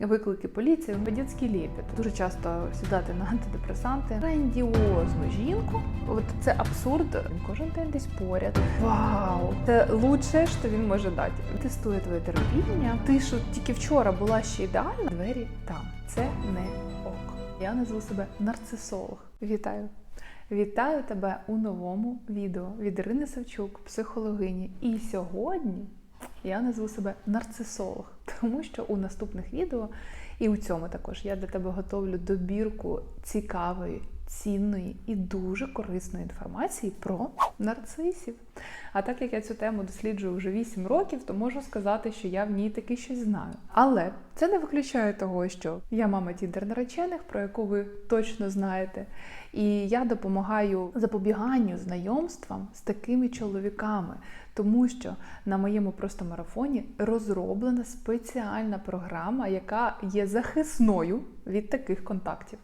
виклики поліції, бандитський лепет. Дуже часто сідати на антидепресанти. Грандіозну жінку. От це абсурд. Він кожен день десь поряд. Вау! Це лучше, що він може дати. Тестує твоє терпіння. Ти що тільки вчора була ще ідеальна. Двері там. Це не ок. Я назву себе нарцисолог. Вітаю! Вітаю тебе у новому відео від Ірини Савчук, психологині. І сьогодні я назву себе нарцисолог, тому що у наступних відео, і у цьому також я для тебе готовлю добірку цікавої, цінної і дуже корисної інформації про нарцисів. А так як я цю тему досліджую вже 8 років, то можу сказати, що я в ній таки щось знаю. Але це не виключає того, що я мама тіндер наречених, про яку ви точно знаєте. І я допомагаю запобіганню знайомствам з такими чоловіками, тому що на моєму просто марафоні розроблена спеціальна програма, яка є захисною від таких контактів.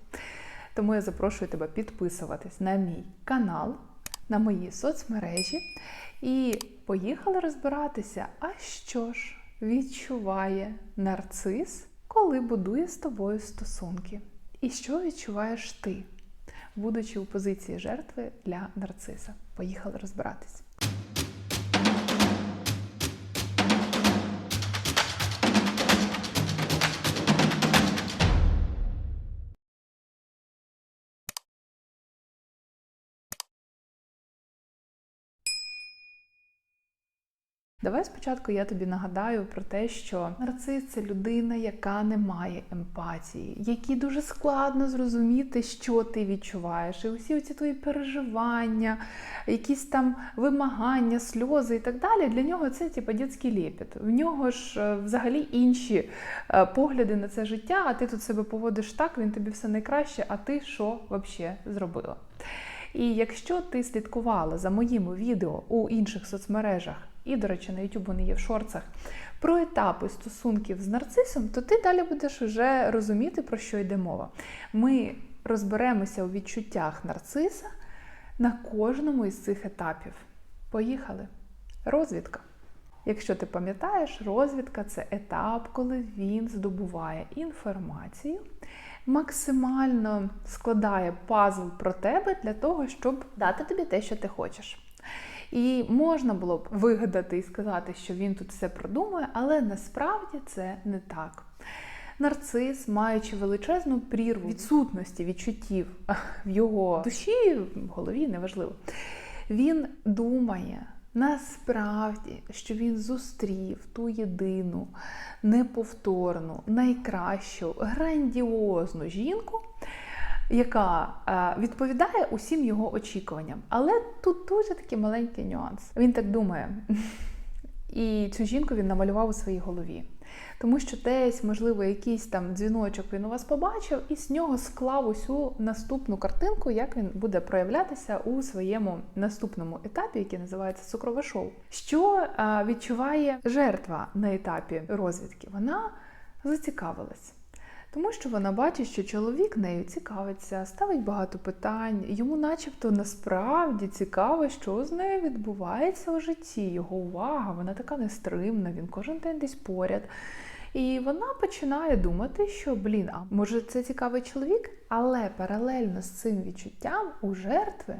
Тому я запрошую тебе підписуватись на мій канал, на мої соцмережі. І поїхали розбиратися, а що ж відчуває нарцис, коли будує з тобою стосунки? І що відчуваєш ти, будучи у позиції жертви для нарциса? Поїхали розбиратись. Давай спочатку я тобі нагадаю про те, що нарцис це людина, яка не має емпатії, якій дуже складно зрозуміти, що ти відчуваєш, і усі ці твої переживання, якісь там вимагання, сльози і так далі. Для нього це типу дітський лепет. В нього ж е, взагалі інші е, погляди на це життя. А ти тут себе поводиш так, він тобі все найкраще. А ти що взагалі зробила? І якщо ти слідкувала за моїми відео у інших соцмережах, і, до речі, на YouTube вони є в шорцах, про етапи стосунків з нарцисом, то ти далі будеш вже розуміти, про що йде мова. Ми розберемося у відчуттях нарциса на кожному із цих етапів. Поїхали! Розвідка. Якщо ти пам'ятаєш, розвідка це етап, коли він здобуває інформацію, максимально складає пазл про тебе для того, щоб дати тобі те, що ти хочеш. І можна було б вигадати і сказати, що він тут все продумує, але насправді це не так. Нарцис, маючи величезну прірву відсутності відчуттів в його душі, в голові, неважливо, він думає насправді, що він зустрів ту єдину, неповторну, найкращу, грандіозну жінку яка е, відповідає усім його очікуванням. Але тут дуже такий маленький нюанс. Він так думає. І цю жінку він намалював у своїй голові. Тому що десь, можливо, якийсь там дзвіночок він у вас побачив, і з нього склав усю наступну картинку, як він буде проявлятися у своєму наступному етапі, який називається цукрове шоу. Що відчуває жертва на етапі розвідки? Вона зацікавилась. Тому що вона бачить, що чоловік нею цікавиться, ставить багато питань. Йому, начебто, насправді цікаво, що з нею відбувається у житті. Його увага, вона така нестримна, він кожен день десь поряд. І вона починає думати, що блін, а може це цікавий чоловік, але паралельно з цим відчуттям у жертви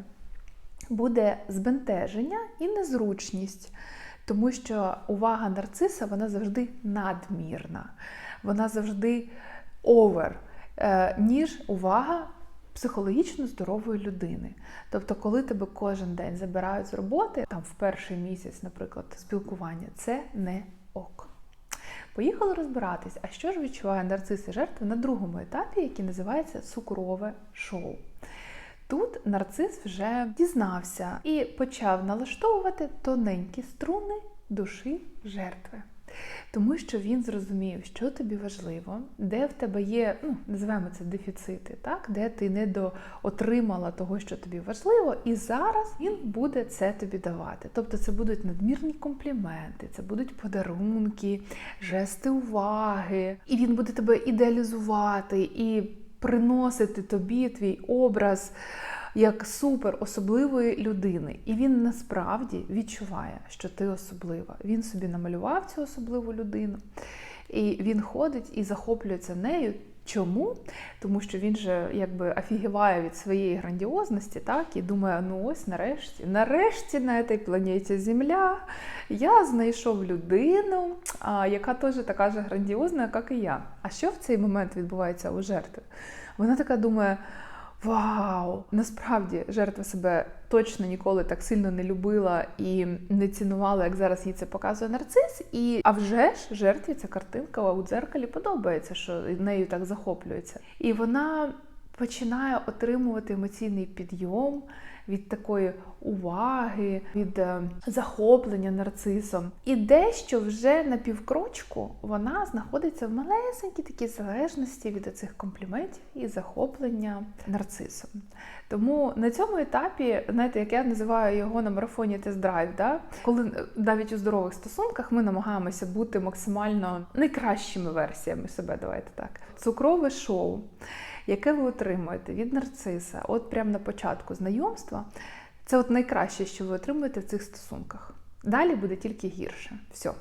буде збентеження і незручність. Тому що увага нарциса вона завжди надмірна, вона завжди овер, ніж увага психологічно здорової людини. Тобто, коли тебе кожен день забирають з роботи, там в перший місяць, наприклад, спілкування, це не ок. Поїхали розбиратись, а що ж відчуває нарцис і жертва на другому етапі, який називається цукрове шоу. Тут нарцис вже дізнався і почав налаштовувати тоненькі струни душі жертви. Тому що він зрозумів, що тобі важливо, де в тебе є, ну, називаємо це дефіцити, так? де ти не отримала того, що тобі важливо, і зараз він буде це тобі давати. Тобто це будуть надмірні компліменти, це будуть подарунки, жести уваги, і він буде тебе ідеалізувати і приносити тобі твій образ як супер особливої людини. І він насправді відчуває, що ти особлива. Він собі намалював цю особливу людину. І він ходить і захоплюється нею. Чому? Тому що він же якби офігіває від своєї грандіозності, так, і думає, ну ось нарешті, нарешті на цій планеті Земля я знайшов людину, яка теж така ж грандіозна, як і я. А що в цей момент відбувається у жертви? Вона така думає. Вау! Насправді жертва себе точно ніколи так сильно не любила і не цінувала, як зараз їй це показує нарцис. І а вже ж жертві ця картинка у дзеркалі подобається, що нею так захоплюється. І вона починає отримувати емоційний підйом від такої уваги, від е, захоплення нарцисом. І дещо вже на півкрочку вона знаходиться в малесенькій такій залежності від цих компліментів і захоплення нарцисом. Тому на цьому етапі, знаєте, як я називаю його на марафоні тест-драйв, да? коли е, навіть у здорових стосунках ми намагаємося бути максимально найкращими версіями себе, давайте так. Цукрове шоу яке ви отримуєте від нарциса, от прямо на початку знайомства, це от найкраще, що ви отримуєте в цих стосунках. Далі буде тільки гірше. Все.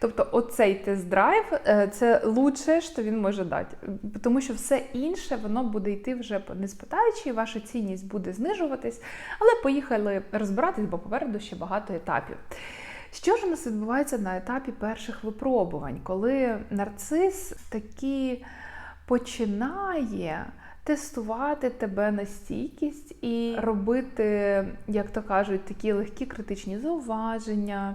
Тобто, оцей тест-драйв е, це лучше, що він може дати. Тому що все інше воно буде йти вже не спитаючи, ваша цінність буде знижуватись, але поїхали розбиратись, бо попереду ще багато етапів. Що ж у нас відбувається на етапі перших випробувань, коли нарцис такі починає тестувати тебе на стійкість і робити, як то кажуть, такі легкі критичні зауваження.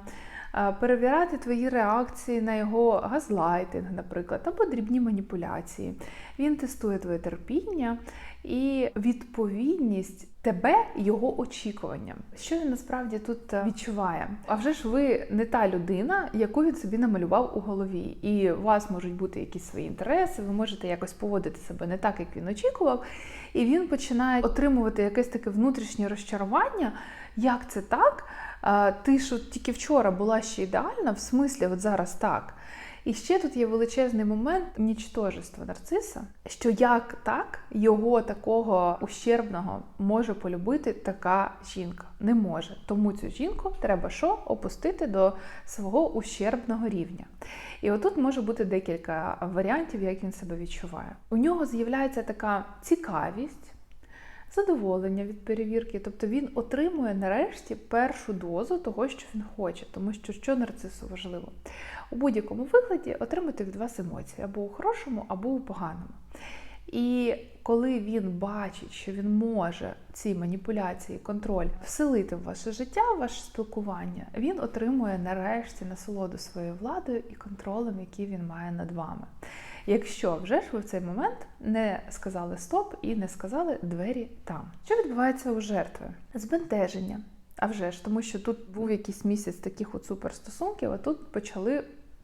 Перевіряти твої реакції на його газлайтинг, наприклад, або дрібні маніпуляції. Він тестує твоє терпіння і відповідність тебе його очікуванням. Що він насправді тут е, відчуває? А вже ж ви не та людина, яку він собі намалював у голові, і у вас можуть бути якісь свої інтереси, ви можете якось поводити себе не так, як він очікував, і він починає отримувати якесь таке внутрішнє розчарування. Як це так? Ти що тільки вчора була ще ідеальна, в смислі, от зараз так. І ще тут є величезний момент нічтожества нарциса, що як так його такого ущербного може полюбити така жінка. Не може. Тому цю жінку треба що опустити до свого ущербного рівня. І отут може бути декілька варіантів, як він себе відчуває. У нього з'являється така цікавість задоволення від перевірки. Тобто він отримує нарешті першу дозу того, що він хоче, тому що що нарцису важливо. У будь-якому вигляді отримати від вас емоції або у хорошому, або у поганому. І коли він бачить, що він може ці маніпуляції, контроль вселити в ваше життя, в ваше спілкування, він отримує нарешті насолоду своєю владою і контролем, який він має над вами якщо вже ж ви в цей момент не сказали стоп і не сказали двері там. Що відбувається у жертви? Збентеження. А вже ж, тому що тут був якийсь місяць таких от суперстосунків, а тут почали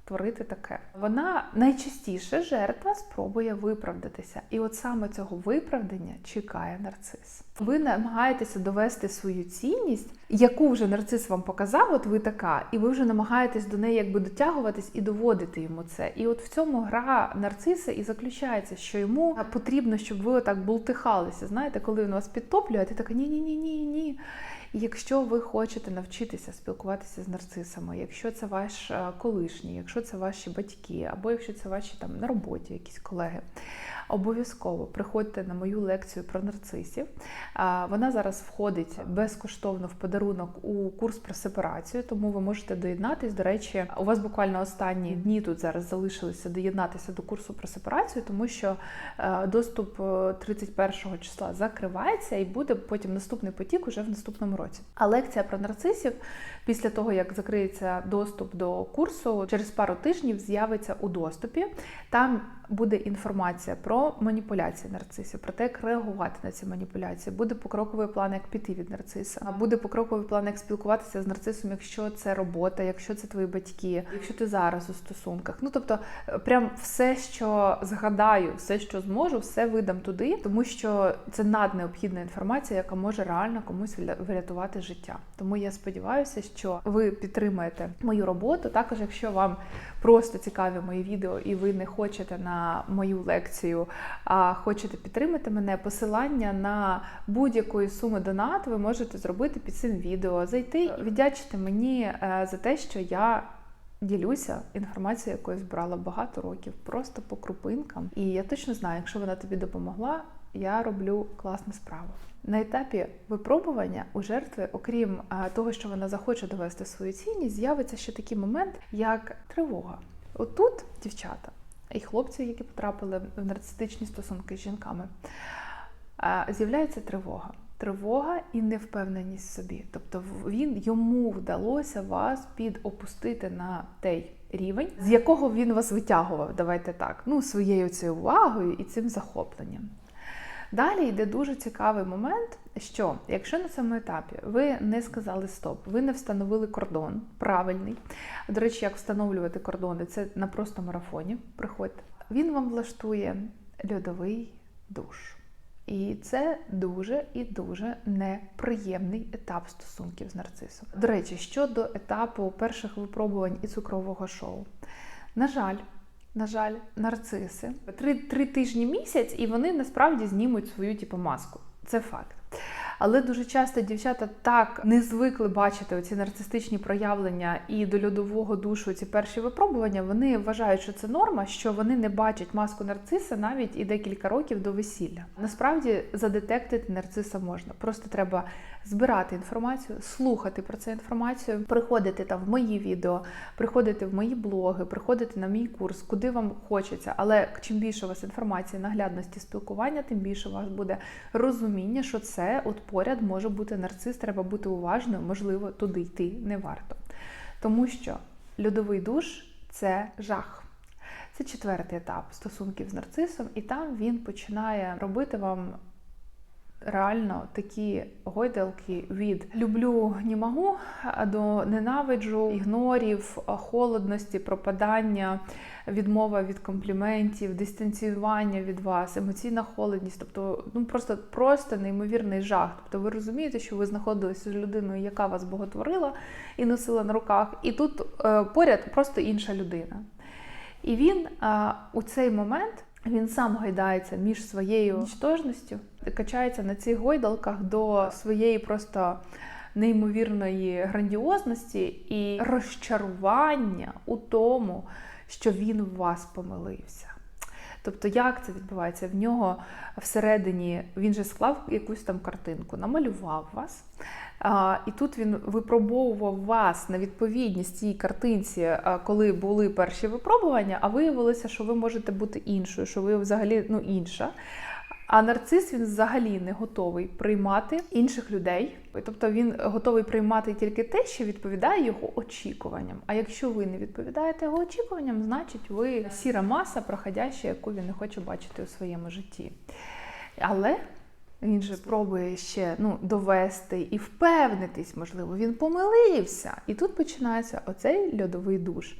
творити таке. Вона найчастіше жертва спробує виправдатися. І от саме цього виправдання чекає нарцис. Ви намагаєтеся довести свою цінність, яку вже нарцис вам показав, от ви така, і ви вже намагаєтесь до неї якби дотягуватись і доводити йому це. І от в цьому гра нарциса і заключається, що йому потрібно, щоб ви отак бултихалися. Знаєте, коли він вас підтоплює, а ти така ні-ні-ні, ні, ні. Якщо ви хочете навчитися спілкуватися з нарцисами, якщо це ваш е, колишній, якщо це ваші батьки, або якщо це ваші там на роботі якісь колеги, обов'язково приходьте на мою лекцію про нарцисів. Вона зараз входить безкоштовно в подарунок у курс про сепарацію, тому ви можете доєднатись. До речі, у вас буквально останні дні тут зараз залишилися доєднатися до курсу про сепарацію, тому що е, доступ 31 е, числа закривається і буде потім наступний потік уже в наступному році. А лекція про нарцисів після того, як закриється доступ до курсу, через пару тижнів з'явиться у доступі. Там буде інформація про маніпуляції нарцисів, про те, як реагувати на ці маніпуляції. Буде покроковий план, як піти від нарциса. Буде покроковий план, як спілкуватися з нарцисом, якщо це робота, якщо це твої батьки, якщо ти зараз у стосунках. Ну тобто, прям все, що згадаю, все, що зможу, все видам туди, тому що це наднеобхідна інформація, яка може реально комусь врятувати життя. Тому я сподіваюся, що ви підтримаєте мою роботу. Також, якщо вам просто цікаві мої відео, і ви не хочете на мою лекцію, а хочете підтримати мене, посилання на будь-якої суми донат ви можете зробити під цим відео, зайти і віддячити мені е, за те, що я ділюся інформацією, якою збирала багато років, просто по крупинкам. І я точно знаю, якщо вона тобі допомогла, я роблю класну справу. На етапі випробування у жертви, окрім того, що вона захоче довести свою цінність, з'явиться ще такий момент, як тривога. Отут дівчата і хлопці, які потрапили в нарцистичні стосунки з жінками, з'являється тривога. Тривога і невпевненість в собі. Тобто він йому вдалося вас підопустити на той рівень, з якого він вас витягував, давайте так, ну своєю цією увагою і цим захопленням. Далі йде дуже цікавий момент, що якщо на цьому етапі ви не сказали стоп, ви не встановили кордон правильний. До речі, як встановлювати кордони, це на просто марафоні. Приходьте. Він вам влаштує льодовий душ. І це дуже і дуже неприємний етап стосунків з нарцисом. До речі, щодо етапу перших випробувань і цукрового шоу, на жаль. На жаль, нарциси три три тижні місяць, і вони насправді знімуть свою типу, маску. Це факт. Але дуже часто дівчата так не звикли бачити оці нарцистичні проявлення і до льодового душу ці перші випробування. Вони вважають, що це норма, що вони не бачать маску нарциса навіть і декілька років до весілля. Насправді задетектити нарциса можна. Просто треба збирати інформацію, слухати про цю інформацію, приходити там в мої відео, приходити в мої блоги, приходити на мій курс, куди вам хочеться. Але чим більше у вас інформації, наглядності спілкування, тим більше у вас буде розуміння, що це от поряд може бути нарцис, треба бути уважною, можливо, туди йти не варто. Тому що льодовий душ це жах. Це четвертий етап стосунків з нарцисом, і там він починає робити вам реально такі гойдалки від люблю не можу до ненавиджу, ігнорів, холодності, пропадання, відмова від компліментів, дистанціювання від вас, емоційна холодність, тобто ну просто просто неймовірний жах. Тобто ви розумієте, що ви знаходилися з людиною, яка вас боготворила і носила на руках, і тут е, поряд просто інша людина. І він е, у цей момент він сам гайдається між своєю нічтожністю, качається на цих гойдалках до своєї просто неймовірної грандіозності і розчарування у тому, що він в вас помилився. Тобто, як це відбувається? В нього всередині він же склав якусь там картинку, намалював вас. А, І тут він випробовував вас на відповідність цій картинці, коли були перші випробування, а виявилося, що ви можете бути іншою, що ви взагалі ну, інша. А нарцис він взагалі не готовий приймати інших людей. Тобто він готовий приймати тільки те, що відповідає його очікуванням. А якщо ви не відповідаєте його очікуванням, значить ви сіра маса, проходяща, яку він не хоче бачити у своєму житті. Але він же спробує ще ну, довести і впевнитись, можливо, він помилився. І тут починається оцей льодовий душ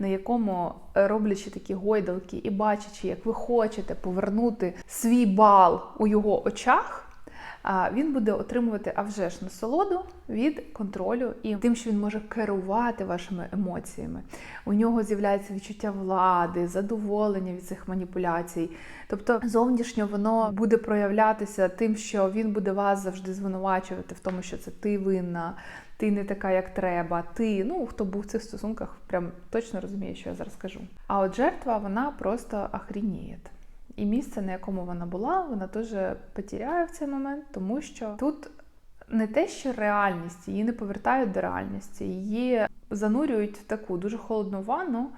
на якому е, роблячи такі гойдалки і бачачи, як ви хочете повернути свій бал у його очах. Він буде отримувати а вже ж насолоду від контролю і тим, що він може керувати вашими емоціями. У нього з'являється відчуття влади, задоволення від цих маніпуляцій. Тобто зовнішньо воно буде проявлятися тим, що він буде вас завжди звинувачувати в тому, що це ти винна, ти не така, як треба, ти, ну хто був в цих стосунках, прям точно розуміє, що я зараз кажу. А от жертва, вона просто охрініє. І місце, на якому вона була, вона теж потеряє в цей момент, тому що тут не те, що реальність, її не повертають до реальності, її занурюють в таку дуже холодну ванну.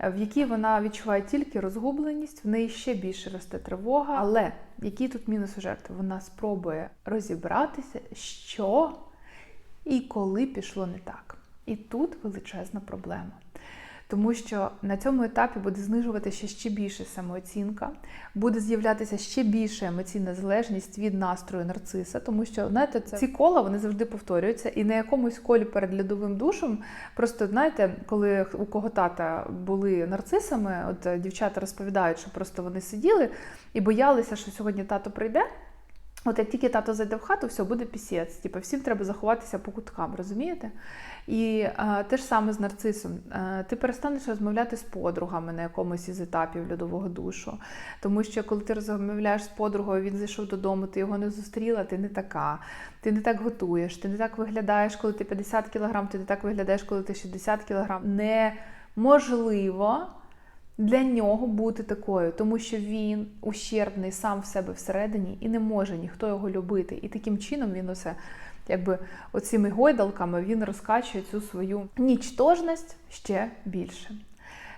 В якій вона відчуває тільки розгубленість, в неї ще більше росте тривога. Але який тут мінус у жертви? Вона спробує розібратися, що і коли пішло не так. І тут величезна проблема. Тому що на цьому етапі буде знижуватися ще більше самооцінка, буде з'являтися ще більша емоційна залежність від настрою нарциса, тому що знаєте, це ці кола вони завжди повторюються, і на якомусь колі перед льодовим душем, просто знаєте, коли у кого тата були нарцисами, от дівчата розповідають, що просто вони сиділи і боялися, що сьогодні тато прийде От як тільки тато зайде в хату, все буде пісець. Типу, всім треба заховатися по куткам, розумієте? І а, те ж саме з нарцисом. А, ти перестанеш розмовляти з подругами на якомусь із етапів льодового душу. Тому що коли ти розмовляєш з подругою, він зайшов додому, ти його не зустріла, ти не така, ти не так готуєш, ти не так виглядаєш, коли ти 50 кг, ти не так виглядаєш, коли ти 60 кг. Неможливо для нього бути такою, тому що він ущербний сам в себе всередині і не може ніхто його любити. І таким чином він усе, якби оцими гойдалками він розкачує цю свою нічтожність ще більше.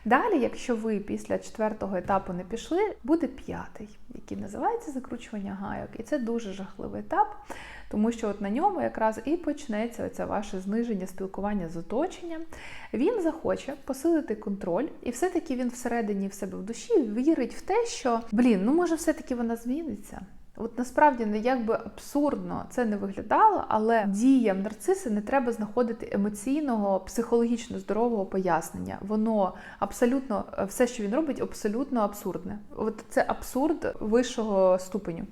Далі, якщо ви після четвертого етапу не пішли, буде п'ятий, який називається закручування гайок. І це дуже жахливий етап, тому що от на ньому якраз і почнеться оце ваше зниження спілкування з оточенням. Він захоче посилити контроль, і все-таки він всередині в себе в душі вірить в те, що блін, ну може, все-таки вона зміниться. От насправді не як би абсурдно це не виглядало, але діям нарциси не треба знаходити емоційного, психологічно здорового пояснення. Воно абсолютно все, що він робить, абсолютно абсурдне. От це абсурд вищого ступеню.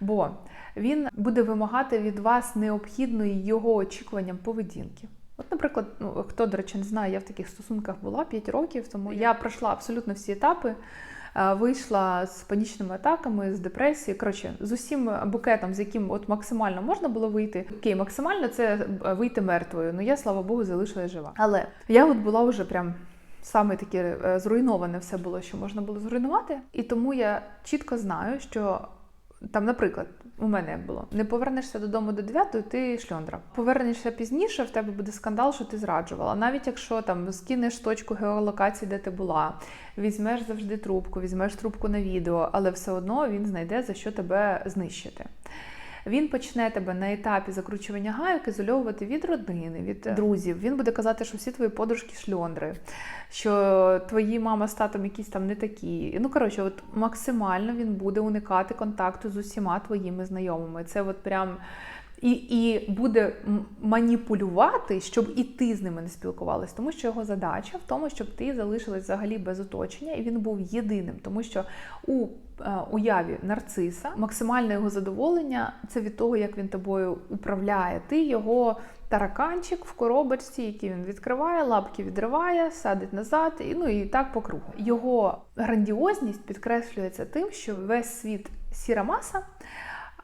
Бо він буде вимагати від вас необхідної його очікуванням поведінки. От, наприклад, ну хто, до речі, не знає, я в таких стосунках була 5 років, тому я пройшла абсолютно всі етапи. Вийшла з панічними атаками, з депресії. Коротше, з усім букетом, з яким от максимально можна було вийти. Окей, максимально це вийти мертвою. Ну я, слава Богу, залишилась жива. Але я от була вже прям саме таке зруйноване все було, що можна було зруйнувати. І тому я чітко знаю, що там, наприклад, у мене було: не повернешся додому до 9, ти шльондра. Повернешся пізніше, в тебе буде скандал, що ти зраджувала. Навіть якщо там скинеш точку геолокації, де ти була, візьмеш завжди трубку, візьмеш трубку на відео, але все одно він знайде за що тебе знищити. Він почне тебе на етапі закручування гайок ізольовувати від родини, від друзів. Він буде казати, що всі твої подружки шльондри, що твої мама з татом якісь там не такі. Ну, коротше, от максимально він буде уникати контакту з усіма твоїми знайомими. Це от прям. І і буде маніпулювати, щоб і ти з ними не спілкувалась, тому що його задача в тому, щоб ти залишилась взагалі без оточення, і він був єдиним, тому що у е, уяві нарциса максимальне його задоволення це від того, як він тобою управляє. Ти його тараканчик в коробочці, який він відкриває, лапки відриває, садить назад, і ну і так по кругу. Його грандіозність підкреслюється тим, що весь світ сіра маса.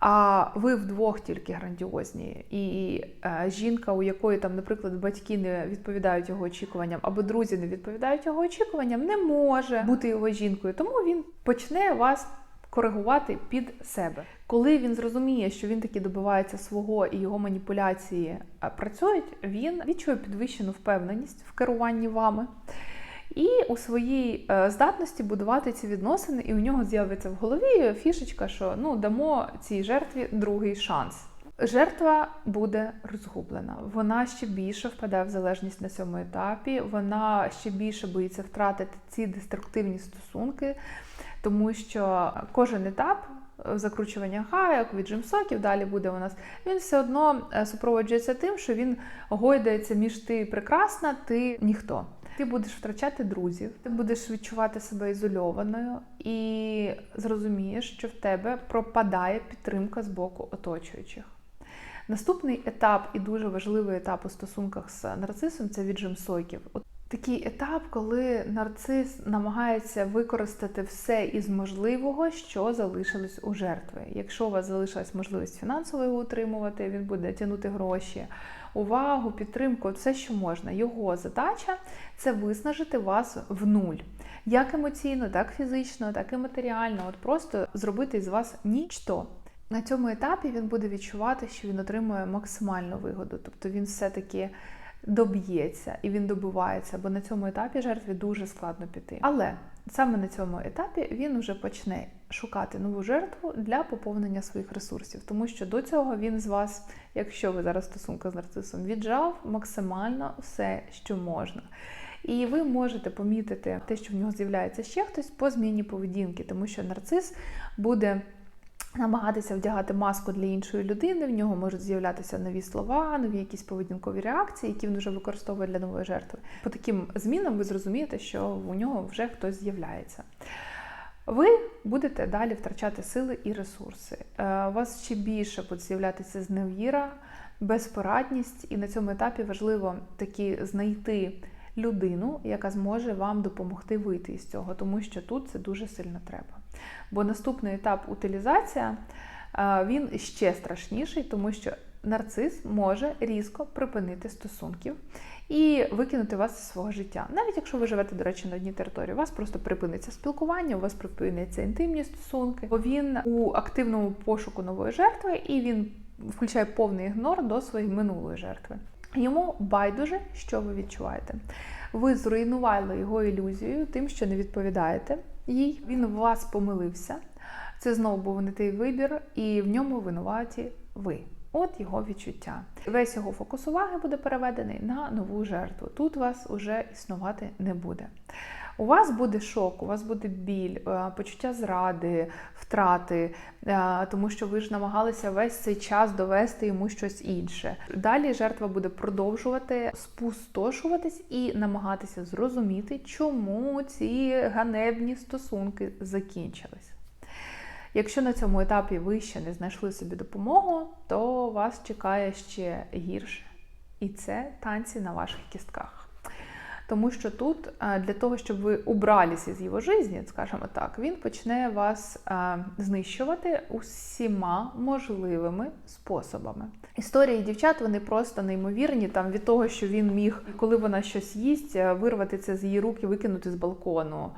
А ви вдвох тільки грандіозні, і е, жінка, у якої там, наприклад, батьки не відповідають його очікуванням, або друзі не відповідають його очікуванням, не може бути його жінкою. Тому він почне вас коригувати під себе. Коли він зрозуміє, що він таки добивається свого і його маніпуляції е, працюють, він відчує підвищену впевненість в керуванні вами і у своїй е, здатності будувати ці відносини, і у нього з'явиться в голові фішечка, що ну дамо цій жертві другий шанс. Жертва буде розгублена. Вона ще більше впадає в залежність на цьому етапі. Вона ще більше боїться втратити ці деструктивні стосунки, тому що кожен етап. Е, закручування гайок, віджим соків, далі буде у нас. Він все одно е, супроводжується тим, що він гойдається між ти прекрасна, ти ніхто. Ти будеш втрачати друзів, ти будеш відчувати себе ізольованою і зрозумієш, що в тебе пропадає підтримка з боку оточуючих. Наступний етап і дуже важливий етап у стосунках з нарцисом це віджим сойків. Такий етап, коли нарцис намагається використати все із можливого, що залишилось у жертви. Якщо у вас залишилась можливість фінансово його утримувати, він буде тягнути гроші увагу, підтримку, все, що можна. Його задача це виснажити вас в нуль. Як емоційно, так фізично, так і матеріально. От просто зробити з вас нічто. На цьому етапі він буде відчувати, що він отримує максимальну вигоду. Тобто він все-таки доб'ється і він добивається, бо на цьому етапі жертві дуже складно піти. Але саме на цьому етапі він вже почне шукати нову жертву для поповнення своїх ресурсів, тому що до цього він з вас, якщо ви зараз стосунка з нарцисом, віджав максимально все, що можна. І ви можете помітити те, що в нього з'являється ще хтось по зміні поведінки, тому що нарцис буде намагатися вдягати маску для іншої людини, в нього можуть з'являтися нові слова, нові якісь поведінкові реакції, які він вже використовує для нової жертви. По таким змінам ви зрозумієте, що у нього вже хтось з'являється. ви будете далі втрачати сили і ресурси. Е, У вас ще більше буде з'являтися зневіра, безпорадність, і на цьому етапі важливо таки знайти людину, яка зможе вам допомогти вийти із цього, тому що тут це дуже сильно треба. Бо наступний етап утилізація він ще страшніший, тому що нарцис може різко припинити стосунків і викинути вас зі свого життя. Навіть якщо ви живете, до речі, на одній території, у вас просто припиниться спілкування, у вас припиняться інтимні стосунки, бо він у активному пошуку нової жертви і він включає повний ігнор до своєї минулої жертви. Йому байдуже, що ви відчуваєте. Ви зруйнували його ілюзію тим, що не відповідаєте їй. Він в вас помилився. Це знову був не той вибір, і в ньому винуваті ви. От його відчуття. Весь його фокус уваги буде переведений на нову жертву. Тут вас уже існувати не буде. У вас буде шок, у вас буде біль, е, почуття зради, втрати, е, тому що ви ж намагалися весь цей час довести йому щось інше. Далі жертва буде продовжувати спустошуватись і намагатися зрозуміти, чому ці ганебні стосунки закінчились. Якщо на цьому етапі ви ще не знайшли собі допомогу, то вас чекає ще гірше. І це танці на ваших кістках. Тому що тут е, для того, щоб ви убралися з його житті, скажімо так, він почне вас е, знищувати усіма можливими способами. Історії дівчат вони просто неймовірні. Там від того, що він міг, коли вона щось їсть, е, вирвати це з її рук і викинути з балкону.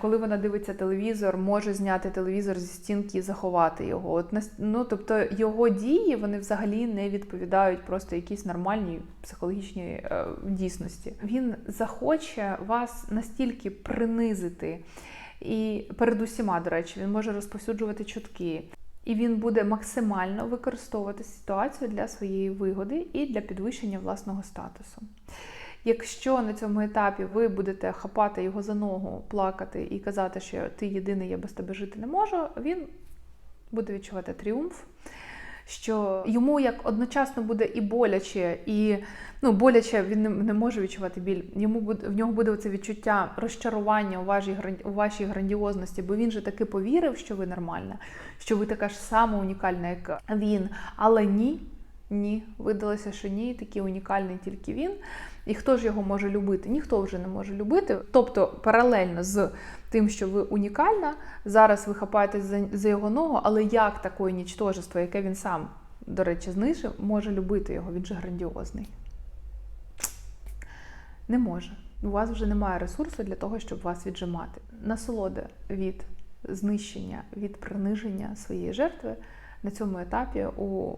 Коли вона дивиться телевізор, може зняти телевізор зі стінки і заховати його. От ну, тобто його дії вони взагалі не відповідають просто якійсь нормальній психологічній е, дійсності. Він захоче вас настільки принизити. І перед усіма, до речі, він може розповсюджувати чутки. І він буде максимально використовувати ситуацію для своєї вигоди і для підвищення власного статусу. Якщо на цьому етапі ви будете хапати його за ногу, плакати і казати, що ти єдиний, я без тебе жити не можу, він буде відчувати тріумф що йому як одночасно буде і боляче, і ну боляче він не, не може відчувати біль. Йому буде в нього буде це відчуття розчарування у вашій у вашій грандіозності, бо він же таки повірив, що ви нормальна, що ви така ж сама унікальна, як він. Але ні, ні, видалося, що ні, такий унікальний тільки він. І хто ж його може любити? Ніхто вже не може любити. Тобто, паралельно з тим, що ви унікальна, зараз ви хапаєтесь за, його ногу, але як такої нічтожество, яке він сам, до речі, знищив, може любити його? Він же грандіозний. Не може. У вас вже немає ресурсу для того, щоб вас віджимати. Насолода від знищення, від приниження своєї жертви на цьому етапі у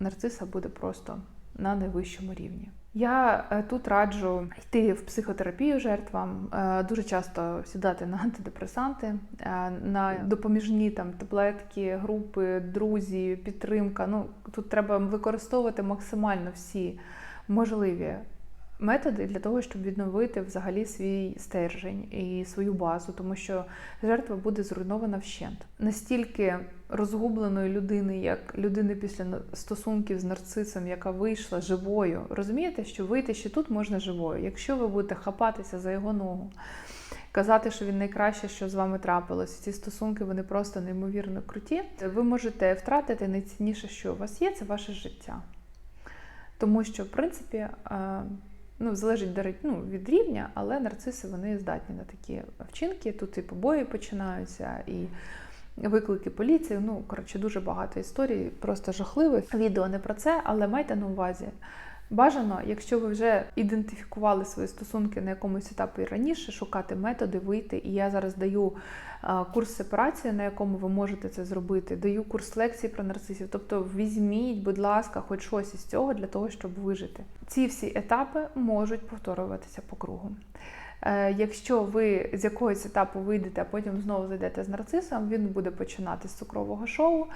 нарциса буде просто на найвищому рівні. Я е, тут раджу йти в психотерапію жертвам, е, дуже часто сідати на антидепресанти, е, на допоміжні там таблетки, групи, друзі, підтримка. Ну тут треба використовувати максимально всі можливі методи для того, щоб відновити взагалі свій стержень і свою базу, тому що жертва буде зруйнована вщент. Настільки розгубленої людини, як людини після стосунків з нарцисом, яка вийшла живою. Розумієте, що вийти ще тут можна живою. Якщо ви будете хапатися за його ногу, казати, що він найкраще, що з вами трапилось, ці стосунки вони просто неймовірно круті. Ви можете втратити найцінніше, що у вас є, це ваше життя. Тому що, в принципі, ну, залежить ну, від рівня, але нарциси вони здатні на такі вчинки. Тут і побої починаються, і виклики поліції. Ну, коротше, дуже багато історій, просто жахливих. Відео не про це, але майте на увазі. Бажано, якщо ви вже ідентифікували свої стосунки на якомусь етапі раніше, шукати методи, вийти. І я зараз даю курс сепарації, на якому ви можете це зробити. Даю курс лекцій про нарцисів. Тобто візьміть, будь ласка, хоч щось із цього для того, щоб вижити. Ці всі етапи можуть повторюватися по кругу. Е, якщо ви з якогось етапу вийдете, а потім знову зайдете з нарцисом, він буде починати з цукрового шоу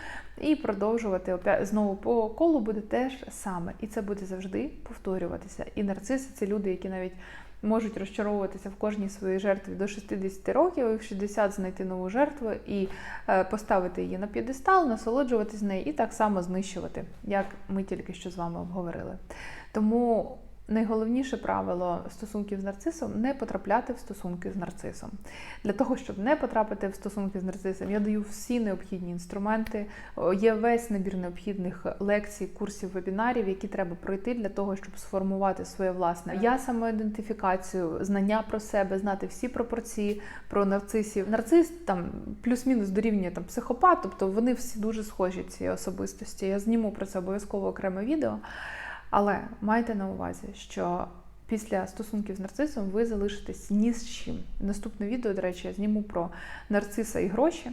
і продовжувати знову по колу буде теж саме. І це буде завжди повторюватися. І нарциси це люди, які навіть можуть розчаровуватися в кожній своїй жертві до 60 років, і в 60 знайти нову жертву і е, поставити її на п'єдестал, насолоджуватись нею і так само знищувати, як ми тільки що з вами обговорили. Тому Найголовніше правило стосунків з нарцисом не потрапляти в стосунки з нарцисом. Для того, щоб не потрапити в стосунки з нарцисом, я даю всі необхідні інструменти. Є весь набір необхідних лекцій, курсів, вебінарів, які треба пройти для того, щоб сформувати своє власне я самоідентифікацію, знання про себе, знати всі пропорції про нарцисів. Нарцис там плюс-мінус дорівнює там психопат, тобто вони всі дуже схожі ці особистості. Я зніму про це обов'язково окреме відео. Але майте на увазі, що після стосунків з нарцисом ви залишитесь ні з чим. Наступне відео, до речі, я зніму про нарциса і гроші,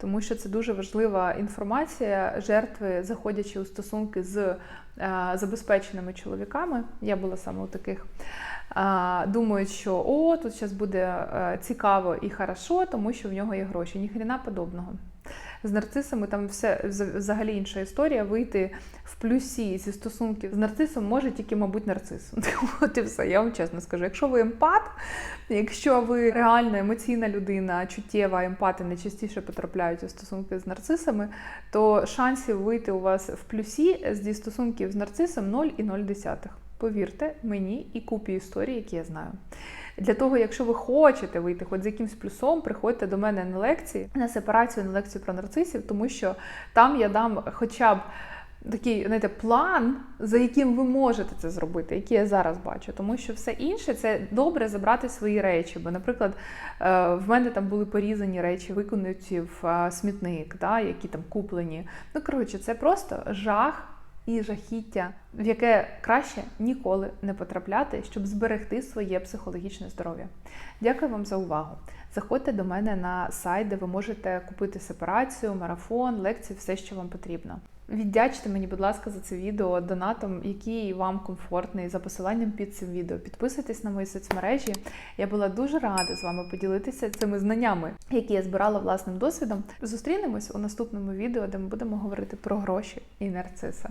тому що це дуже важлива інформація. Жертви, заходячи у стосунки з е, забезпеченими чоловіками, я була саме у таких. е, Думають, що о, тут зараз буде е, цікаво і хорошо, тому що в нього є гроші. Ніхрена подобного. З нарцисами там все взагалі інша історія. Вийти в плюсі зі стосунків з нарцисом може тільки, мабуть, нарцис. От і все, я вам чесно скажу. Якщо ви емпат, якщо ви реальна емоційна людина, чуттєва, емпати найчастіше потрапляють у стосунки з нарцисами, то шансів вийти у вас в плюсі зі стосунків з нарцисом 0 і 0,1. Повірте мені і купі історій, які я знаю. Для того, якщо ви хочете вийти хоч з якимсь плюсом, приходьте до мене на лекції, на сепарацію, на лекцію про нарцисів, тому що там я дам хоча б такий знаєте, план, за яким ви можете це зробити, який я зараз бачу. Тому що все інше це добре забрати свої речі. Бо, наприклад, е, в мене там були порізані речі, викинуті в е, смітник, да, які там куплені. Ну, коротше, це просто жах і жахіття, в яке краще ніколи не потрапляти, щоб зберегти своє психологічне здоров'я. Дякую вам за увагу. Заходьте до мене на сайт, де ви можете купити сепарацію, марафон, лекції, все, що вам потрібно. Віддячте мені, будь ласка, за це відео донатом, який вам комфортний, за посиланням під цим відео. Підписуйтесь на мої соцмережі. Я була дуже рада з вами поділитися цими знаннями, які я збирала власним досвідом. Зустрінемось у наступному відео, де ми будемо говорити про гроші і нарциса.